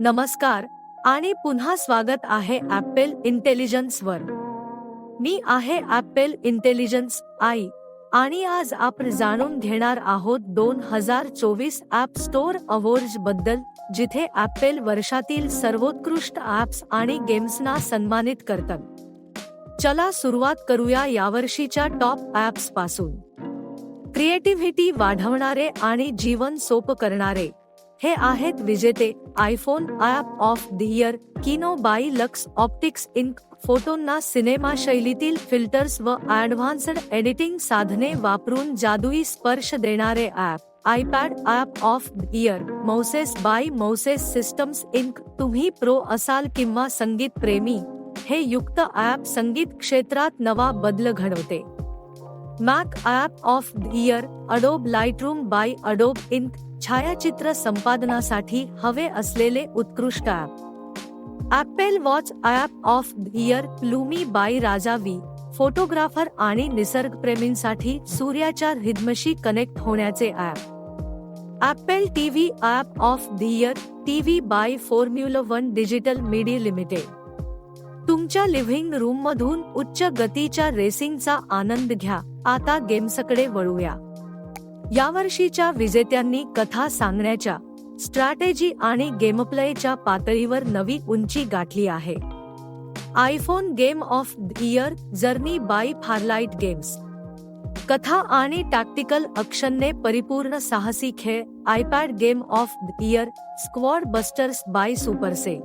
नमस्कार आणि पुन्हा स्वागत आहे ॲपेल इंटेलिजन्सवर मी आहे ॲपेल इंटेलिजन्स आई आणि आज आपण जाणून घेणार आहोत दोन हजार चोवीस ॲप स्टोअर अवॉर्डबद्दल जिथे ॲपेल वर्षातील सर्वोत्कृष्ट ॲप्स आणि गेम्सना सन्मानित करतात. चला सुरुवात करूया यावर्षीच्या टॉप ॲप्सपासून. क्रिएटिव्हिटी वाढवणारे आणि जीवन सोपं करणारे हे आहेत विजेते iPhone app of the year Kino by Lux Optics Inc फोटोंना cinema शैलीतील फिल्टर्स व ॲडव्हान्स्ड एडिटिंग साधने वापरून जादुई स्पर्श देणारे app iPad app of the year Moises by Moises Systems Inc तुम्ही प्रो असाल किंवा संगीत प्रेमी, हे युक्त ॲप संगीत क्षेत्रात नवा बदल घडवते. Mac app of the year Adobe Lightroom by Adobe Inc छायाचित्र संपादनासाठी हवे असलेले उत्कृष्ट app Apple Watch app of the year Lumy by Raja V photographer आणि निसर्गप्रेमींसाठी सूर्याच्या रिद्मशी कनेक्ट होण्याचे app Apple TV app of the year TV by Formula One Digital Media Limited तुमच्या लिव्हिंग रूम मधून उच्च गतीच्या रेसिंगचा आनंद घ्या. आता गेम्सकडे वळूया. यावर्षीच्या विजेत्यांनी कथा सांगण्याच्या स्ट्रॅटेजी आणि गेमप्लेच्या पातळीवर नवी उंची गाठली आहे. IPhone game of the year Journey by Farlight Games कथा आणि टॅक्टिकल अक्षनने परिपूर्ण साहसी खेळ iPad game of the year Squad Busters by Supercell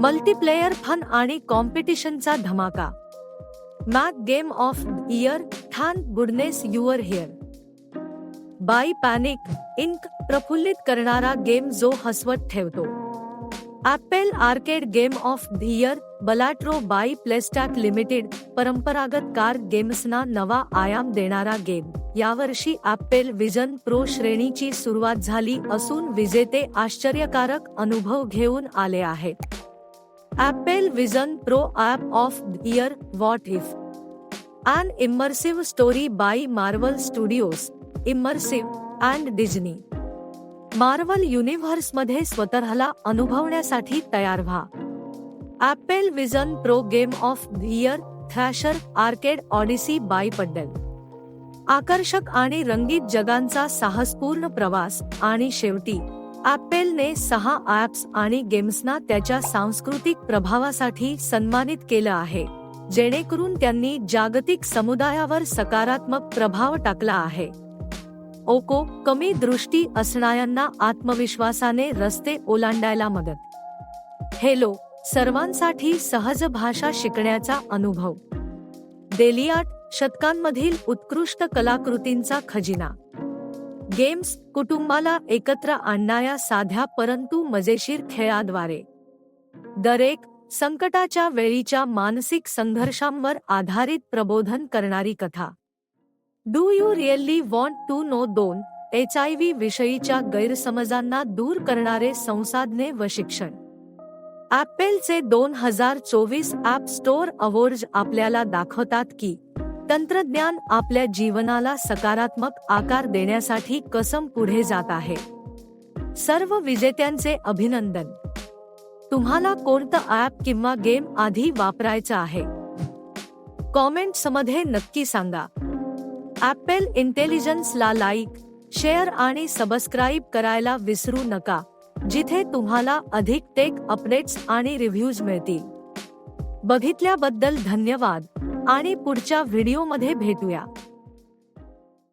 multiplayer fun आणि कॉम्पिटिशनचा धमाका. Mac game of year Thank Goodness You're Here. By Panic Inc प्रफुल्लित करणारा गेम जो हसवत ठेवतो. Apple Arcade game of the year Balatro by Playstack Limited परंपरागत card गेम्सना नवा आयाम देणारा गेम. यावर्षी ॲपेल विजन प्रो श्रेणीची सुरुवात झाली असून विजेते आश्चर्यकारक अनुभव घेऊन आले आहेत. Apple Vision Pro app of the year What If and immersive story by Marvel Studios immersive and Disney Marvel युनिव्हर्समध्ये स्वतःला अनुभवण्यासाठी तयार व्हा. Apple Vision Pro game of year Thrasher Arcade Odyssey by Puddle आकर्षक आणि रंगीत जगांचा साहसपूर्ण प्रवास आणि शेवटी ॲपेलने सहा ॲप्स आणि गेम्सना त्याच्या सांस्कृतिक प्रभावासाठी सन्मानित केलं आहे जेणेकरून त्यांनी जागतिक समुदायावर सकारात्मक प्रभाव टाकला आहे. ओको कमी दृष्टी असणाऱ्यांना आत्मविश्वासाने रस्ते ओलांडायला मदत. हेलो सर्वांसाठी सहज भाषा शिकण्याचा अनुभव. देलियाट शतकांमधील उत्कृष्ट कलाकृतींचा खजिना. गेम्स कुटुंबाला एकत्र आणणाऱ्या साध्या परंतु मजेशीर खेळाद्वारे. दरेक संकटाच्या वेळीच्या मानसिक संघर्षांवर आधारित प्रबोधन करणारी कथा. Do you really want to know दोन एच आय व्ही विषयीच्या गैरसमजांना दूर करणारे संसाधने व शिक्षण? ॲपेलचे दोन हजार चोवीस ॲप स्टोअर अवॉर्ड आपल्याला दाखवतात की तंत्रज्ञान आपल्या जीवनाला सकारात्मक आकार देण्यासाठी कसम पुढे जात आहे. सर्व विजेत्यांचे अभिनंदन. तुम्हाला कोणतं ॲप किंवा गेम आधी वापरायचं आहे? कॉमेंट्समध्ये नक्की सांगा. ॲपल इंटेलिजन्सला लाईक शेअर आणि सबस्क्राईब करायला विसरू नका जिथे तुम्हाला अधिक टेक अपडेट्स आणि रिव्ह्यूज मिळतील. बघितल्याबद्दल धन्यवाद. आणि पुढच्या व्हिडिओमध्ये भेटूया.